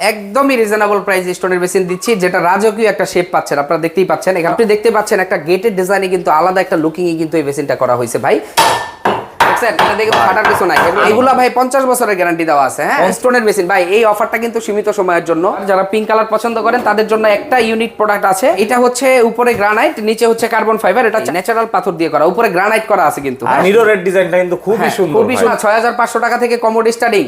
একদমই reasonable price স্টোনের basin দিচ্ছি যেটা রাজকীয় একটা শেপ পাচ্ছেন আপনারা দেখতেই পাচ্ছেন। এখানে আপনি দেখতে পাচ্ছেন একটা গেটের ডিজাইনে কিন্তু আলাদা একটা লুকিংয়ে কিন্তু এই বেসিনটা করা হয়েছে ভাই। দেখছেন? এটা দেখে ফাটার কিছু নাই। এগুলা ভাই পঞ্চাশ বছরের গ্যারান্টি দেওয়া আছে হ্যাঁ? স্টোনের বেসিন ভাই এই অফারটা কিন্তু সীমিত সময়ের জন্য। যারা পিঙ্ক কালার পছন্দ করেন তাদের জন্য একটা ইউনিক প্রোডাক্ট আছে। এটা হচ্ছে উপরে গ্রানাইট নিচে হচ্ছে কার্বন ফাইবার এটা ন্যাচারাল পাথর দিয়ে করা। উপরে গ্রানাইট করা আছে কিন্তু আর মিররের ডিজাইনটা কিন্তু খুবই হ্যাঁ, সুন্দর খুবই সুন্দর। ছয় হাজার পাঁচশো টাকা থেকে কমোডি স্টার্টিং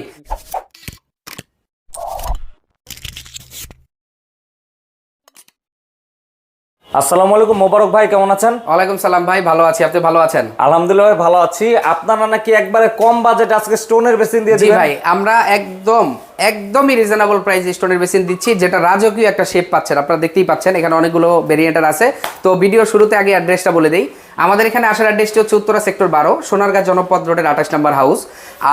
আসসালামু আলাইকুম মোবারক ভাই কেমন আছেন? ওয়ালাইকুম সালাম ভাই ভালো আছি। আপনি ভালো আছেন? আলহামদুলিল্লাহ ভাই ভালো আছি। আপনারা নাকি একবারে কম বাজেট আজকে স্টোনের বেসিন দিয়ে দিবেন? ভাই আমরা একদম একদমই রিজনেবল প্রাইস স্টোনের বেসিন দিচ্ছি, যেটা রাজকীয় একটা শেপ পাচ্ছেন। আপনারা দেখতেই পাচ্ছেন, এখানে অনেকগুলো ভেরিয়েন্টার আছে। তো ভিডিও শুরুতে আগে অ্যাড্রেসটা বলে দেই। আমাদের এখানে আসার অ্যাড্রেসটি হচ্ছে উত্তরা সেক্টর বারো, সোনারগাঁ জনপদ রোডের আঠাশ নাম্বার হাউস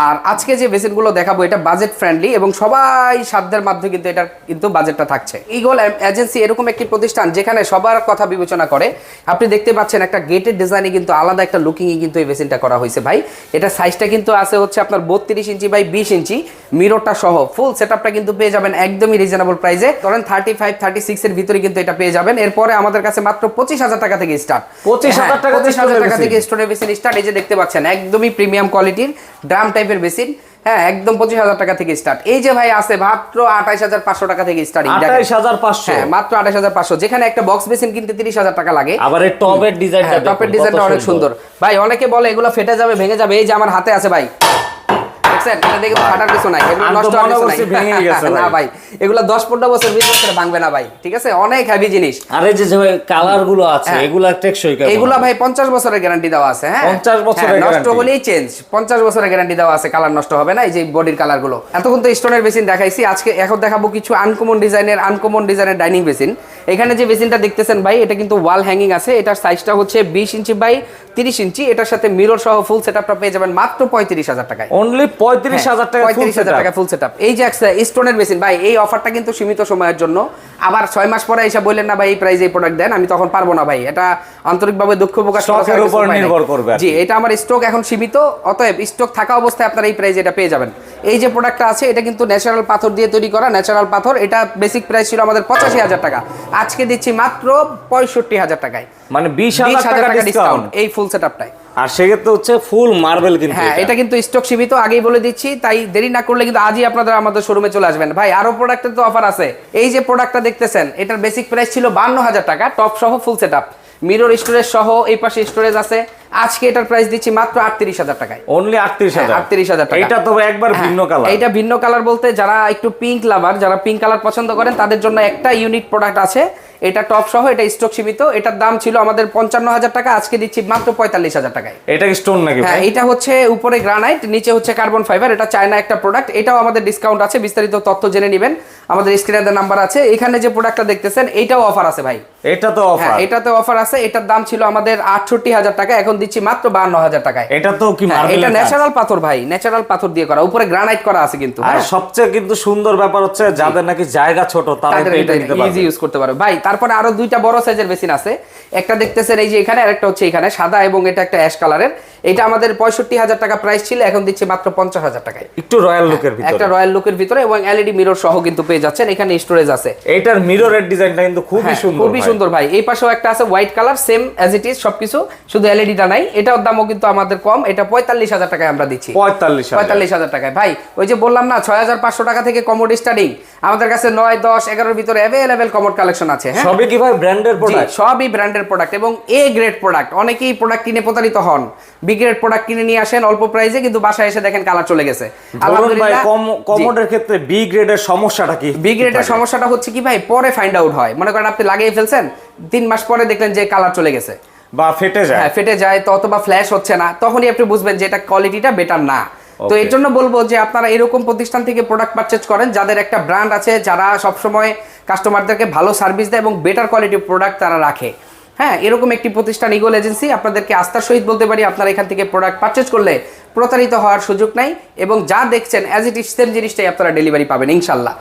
আর আজকে যে বেসিনগুলো দেখাবো, এটা বাজেট ফ্রেন্ডলি এবং সবাই সাধ্যের মাধ্যমে কিন্তু এটা কিন্তু বাজেটটা থাকছে। ইগল এজেন্সি এরকম একটি প্রতিষ্ঠান যেখানে সবার কথা বিবেচনা করে। আপনি দেখতে পাচ্ছেন একটা গেটের ডিজাইনে কিন্তু আলাদা একটা লুকিংয়ে কিন্তু এই বেসিনটা করা হয়েছে ভাই। এটা সাইজটা কিন্তু আছে হচ্ছে আপনার বত্রিশ ইঞ্চি বাই বিশ ইঞ্চি। মিররটা সহ ফুল সেটআপটা কিন্তু পেয়ে যাবেন একদমই রিজনেবল প্রাইসে ধরেন থার্টি ফাইভ থার্টি সিক্স এর ভিতরে কিন্তু এটা পেয়ে যাবেন। এরপরে আমাদের কাছে মাত্র পঁচিশ হাজার টাকা থেকে স্টার্ট 25,000 টাকা পঁচিশ হাজার টাকা থেকে স্টোনের বেসিন স্টার্ট এই যে দেখতে পাচ্ছেন একদমই প্রিমিয়াম কোয়ালিটির ড্রাম টাইপের বেসিন হ্যাঁ একদম পঁচিশ হাজার টাকা থেকে স্টার্ট এই যে ভাই আছে মাত্র আঠাইশ হাজার পাঁচশো টাকা থেকে স্টার্টিং আঠাইশ হাজার পাঁচশো। হ্যাঁ মাত্র আঠাশ হাজার পাঁচশো। যেখানে একটা বক্স বেসিন কিনতে তিরিশ হাজার টাকা লাগে। আবার টপের ডিজাইনটা হ্যাঁ, টপের ডিজাইনটা অনেক সুন্দর। ভাই অনেকে বলে এগুলো ফেটে যাবে ভেঙে যাবে। এই যে আমার হাতে আছে ভাই। দেখছেন এটা দেখে ফাটার কিছু নাই এগুলো নষ্ট হওয়ার কিছু নাই। করছি ভেঙেই গেছে না ভাই। ভাই এগুলো দশ পনেরো বছর বিশ বছরে ভাঙবে না ভাই ঠিক আছে? অনেক হেভি জিনিস। আর এই যে যে কালারগুলো আছে। এগুলা টেকসই কেমন এগুলা ভাই পঞ্চাশ বছরের গ্যারান্টি দেওয়া আছে হ্যাঁ? 50 বছরের হ্যাঁ, নষ্ট হলেই চেঞ্জ পঞ্চাশ বছরের গ্যারান্টি দেওয়া আছে কালার নষ্ট হবে না এই যে বডির কালারগুলো এতক্ষণ তো স্টোনের বেসিন দেখাইছি আজকে এখন দেখাবো কিছু আনকমন ডিজাইনের আনকমন ডিজাইনের ডাইনিং বেসিন এখানে যে বেসিনটা দেখতেছেন ভাই এটা কিন্তু ওয়াল হ্যাঙ্গিং আছে। এটার সাইজটা হচ্ছে বিশ ইঞ্চি বাই তিরিশ ইঞ্চি। এটার সাথে মিরর সহ ফুল সেটআপটা পেয়ে যাবেন মাত্র পঁয়ত্রিশ হাজার টাকায়। অনলি পঁয়ত্রিশ হাজার টাকা পঁয়ত্রিশ হাজার টাকা ফুল সেটআপ এই যে একটা স্টোনের বেসিন ভাই এই অফারটা কিন্তু সীমিত সময়ের জন্য। আবার ছয় মাস পরে এসে বললেন না ভাই এই প্রাইস এই প্রোডাক্ট দেন আমি তখন পারব না ভাই। এটা আন্তরিকভাবে দুঃখ প্রকাশ করা Stock এর ছাড়া কিছু উপর নির্ভর করবে জি এটা আমার স্টক এখন সীমিত অতএব স্টক থাকা অবস্থায় আপনারা এই প্রাইস এটা পেয়ে যাবেন। এই যে প্রোডাক্টটা আছে এটা কিন্তু ন্যাচারাল পাথর দিয়ে তৈরি করা ন্যাচারাল পাথর। এটা বেসিক প্রাইস ছিল আমাদের পঁচাশি হাজার টাকা। আজকে দিচ্ছি মাত্র পঁয়ষট্টি হাজার টাকায়। মানে বিশ হাজার টাকা ডিসকাউন্ট এই ফুল সেটআপটায় আর সেক্ষেত্রে হচ্ছে ফুল মার্বেল কিন্তু হ্যাঁ এটা। কিন্তু স্টক সীমিত আগেই বলে দিচ্ছি তাই দেরি না করলে কিন্তু আজই আপনাদের আমাদের শোরুমে চলে আসবেন। ভাই আরও প্রোডাক্টের তো অফার আছে। এই যে প্রোডাক্টটা দেখতেছেন এটার বেসিক প্রাইস ছিল বান্ন হাজার টাকা টপ সহ full set up mirror storage সহ এই পাশে স্টোরেজ আছে। আজকে এটার প্রাইস দিচ্ছি মাত্র আটত্রিশ হাজার টাকায়। অনলি আটত্রিশ হাজার। হ্যাঁ, 38,000 টাকা। এটা তো একবার হ্যাঁ, ভিন্ন কালার এইটা ভিন্ন কালার বলতে যারা একটু পিঙ্ক লাভার যারা পিঙ্ক কালার পছন্দ করেন তাদের জন্য একটা ইউনিক প্রোডাক্ট আছে। এটা টপ সহ এটা স্টক সীমিত। এটার দাম ছিল আমাদের পঞ্চান্ন হাজার টাকা আজকে দিচ্ছি মাত্র পঁয়তাল্লিশ হাজার টাকায়। এটা স্টোন নাকি হ্যাঁ এটা হচ্ছে উপরে গ্রানাইট নিচে হচ্ছে কার্বন ফাইবার এটা চায়না একটা প্রোডাক্ট এটাও আমাদের ডিসকাউন্ট আছে বিস্তারিত তথ্য জেনে নেবেন। আমাদের স্ক্রিনে নাম্বার আছে। এখানে যে প্রোডাক্টটা দেখতেছেন এইটাও অফার আছে ভাই। এটা তো হ্যাঁ অফার এটাতে অফার আছে। এটার দাম ছিল আমাদের আটষট্টি হাজার টাকা এখন দিচ্ছি মাত্র বান্ন হাজার টাকায়। এটা তো কি হ্যাঁ, এটা ন্যাচারাল পাথর ভাই ন্যাচারাল পাথর দিয়ে করা উপরে গ্রানাইট করা আছে কিন্তু আর হ্যাঁ। সবচেয়ে কিন্তু সুন্দর ব্যাপার হচ্ছে যাদের নাকি জায়গা ছোট তারা তাদের এটা নিতে ইজি ইউজ করতে পারবে ভাই তারপরে আরও দুইটা বড় সাইজের বেসিন আছে। একটা দেখতেছেন এই যে এখানে আর একটা হচ্ছে এখানে সাদা এবং এটা একটা অ্যাশ কালারের এটা আমাদের পঁয়ষট্টি হাজার টাকা প্রাইস ছিল এখন দিচ্ছে মাত্র পঞ্চাশ হাজার টাকায়। একটু রয়্যাল লুকের একটা ভিতরে। রয়্যাল লুকের ভিতরে এবং এলইডি মিরর সহ কিন্তু পেয়ে যাচ্ছেন এখানে স্টোরেজ আছে। এইটার মিররের ডিজাইনটা কিন্তু খুবই হ্যাঁ, সুন্দর খুবই সুন্দর ভাই। এই পাশেও একটা আছে white colour same as it is সবকিছু। শুধু এলইডিটা নাই এটার দামও কিন্তু আমাদের কম এটা পঁয়তাল্লিশ হাজার টাকায় আমরা দিচ্ছি। পঁয়তাল্লিশ পঁয়তাল্লিশ হাজার টাকায়। ভাই ওই যে বললাম না ছয় হাজার পাঁচশো টাকা থেকে কমোড স্টার্টিং আমাদের কাছে নয় দশ এগারোর ভিতরে অ্যাভেলেবেল কমোড কালেকশন আছে হ্যাঁ? সবই কি ভাই ব্র্যান্ডের প্রোডাক্ট সবই ব্র্যান্ডের প্রোডাক্ট এবং এ গ্রেড প্রোডাক্ট অনেকেই প্রোডাক্ট কিনে প্রতারিত হন। বি গ্রেড প্রোডাক্ট কিনে নিয়ে আসেন অল্প প্রাইসে কিন্তু বাসায় এসে দেখেন কালার চলে গেছে। কমোডের ক্ষেত্রে বি গ্রেডের সমস্যাটা কি? বি গ্রেডের সমস্যাটা হচ্ছে কি ভাই পরে ফাইন্ড আউট হয়। মনে করেন আপনি লাগিয়ে ফেলছেন তিন মাস পরে দেখলেন যে কালার চলে গেছে। বা ফেটে যায়। হ্যাঁ ফেটে যায় তো অথবা ফ্ল্যাশ হচ্ছে না তখনই আপনি বুঝবেন যে এটা কোয়ালিটিটা বেটার না। তো এর জন্য বলব যে আপনারা এরকম প্রতিষ্ঠান থেকে প্রোডাক্ট পারচেজ করেন যাদের একটা ব্র্যান্ড আছে যারা সবসময় কাস্টমারদেরকে ভালো সার্ভিস দেয় এবং বেটার কোয়ালিটির প্রোডাক্ট তারা রাখে। হ্যাঁ এরকম একটি প্রতিষ্ঠান ইগল এজেন্সি আপনাদেরকে আস্থার সহিত বলতে পারি আপনারা এখান থেকে প্রোডাক্ট পারচেজ করলে প্রতারিত হওয়ার সুযোগ নাই এবং যা দেখছেন অ্যাজ ইট ইজ সেম জিনিসটাই আপনারা ডেলিভারি পাবেন ইনশাল্লাহ।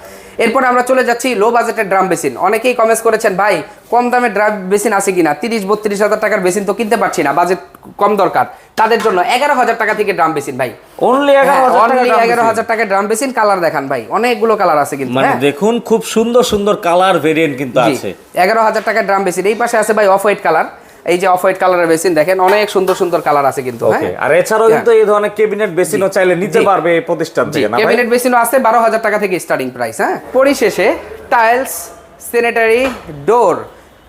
এরপর আমরা চলে যাচ্ছি লো বাজেটের ড্রাম বেসিন অনেকেই কমেন্টস করেছেন ভাই কম দামে ড্রাম বেসিন আছে কিনা? তিরিশ বত্রিশ হাজার টাকার বেসিন তো কিনতে পারছি না বাজেট কম দরকার। তাদের জন্য এগারো হাজার টাকা থেকে ড্রাম বেসিন ভাই। অনলি এগারো হাজার টাকা অনলি দাম এগারো। হাজার টাকার ড্রাম বেসিন কালার দেখান ভাই। অনেকগুলো কালার আছে কিন্তু মানে হ্যাঁ? দেখুন খুব সুন্দর সুন্দর কালার ভেরিয়েন্ট কিন্তু আছে। এগারো হাজার টাকার ড্রাম বেসিন এই পাশে আছে ভাই অফ হোয়াইট কালার এই যে অফ হোয়াইট কালারের বেসিন দেখেন অনেক সুন্দর সুন্দর কালার আছে কিন্তু হ্যাঁ? আর এছাড়াও কিন্তু এই ধরনের কেবিনেট বেসিনও চাইলে নিতে পারবে এই প্রতিষ্ঠান থেকে না ভাই? ক্যাবিনেট বেসিনও আছে বারো হাজার টাকা থেকে স্টার্টিং প্রাইস হ্যাঁ? পরিশেষে টাইলস স্যানিটারি ডোর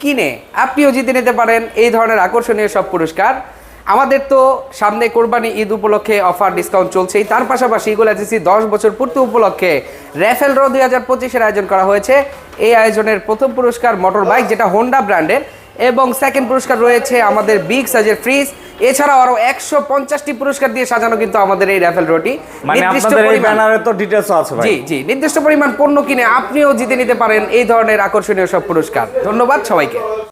কিনে আপনিও জিতে নিতে পারেন এই ধরনের আকর্ষণীয় সব পুরস্কার। আমাদের তো সামনে কোরবানি ঈদ উপলক্ষে অফার ডিসকাউন্ট চলছেই তার পাশাপাশি ইগুল এজেন্সি দশ বছর পূর্তি উপলক্ষে র্যাফেল রো দুই হাজার পঁচিশের আয়োজন করা হয়েছে। এই আয়োজনের প্রথম পুরস্কার মোটর বাইক যেটা হোন্ডা ব্র্যান্ডের এবং সেকেন্ড পুরস্কার রয়েছে আমাদের বিগ সাইজের ফ্রিজ এছাড়াও আরও একশো পঞ্চাশটি পুরস্কার দিয়ে সাজানো কিন্তু আমাদের এই র্যাফেল রোটি। মানে নির্দিষ্ট পরিমাণ- ব্যানারে তো ডিটেলস আছে জি জি। নির্দিষ্ট পরিমাণ পণ্য কিনে আপনিও জিতে নিতে পারেন এই ধরনের আকর্ষণীয় সব পুরস্কার। ধন্যবাদ সবাইকে।